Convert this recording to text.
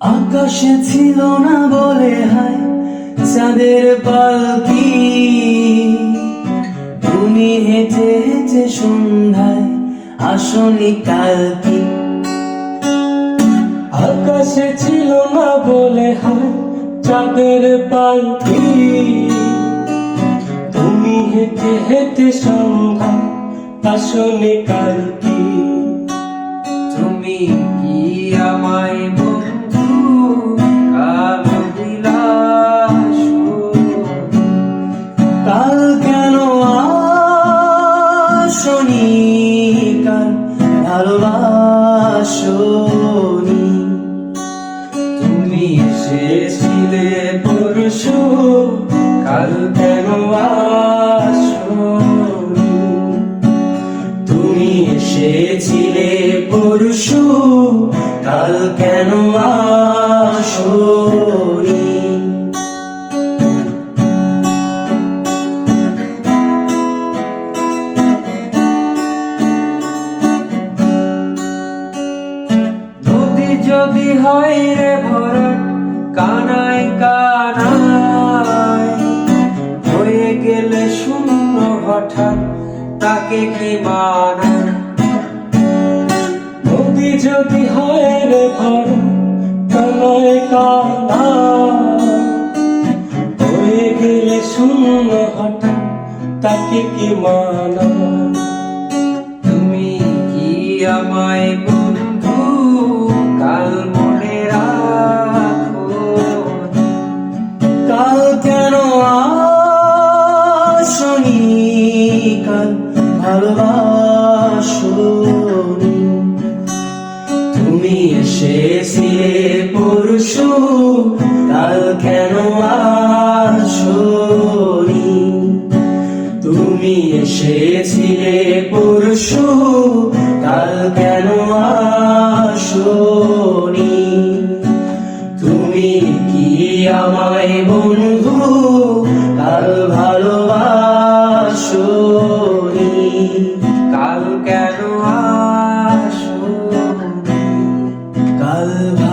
আকাশে ছিল না বলে হায়, চাঁদের পালকি। তুমি হেঁটে হেঁটে সন্ধ্যায় আসনি কালকি। আকাশে ছিল না বলে হায়, চাঁদের পালকি। তুমি হেঁটে হেঁটে সন্ধ্যা আসনে কালকি। তুমি ভালোবাসনি তুমি এসেছিলে পরশু কাল কেন আসনি? তুমি এসেছিলে পরশু কাল কেন আসনি যদি হয় রে ভরাট, কানায় কানায়। হয়ে গেলে শূন্য হঠাৎ, তাকে কি মানায় নদী যদি হয় রে ভর কানায় কানা হয়ে গেলে শূন্য হঠাৎ, তাকে কি মানা তুমি কি আমায় সে ছিলে পরশু কাল কেন আসনি? তুমি এসেছিলে পরশু কাল কেন আসনি? তুমি কি আমায় বন্ধু Alva.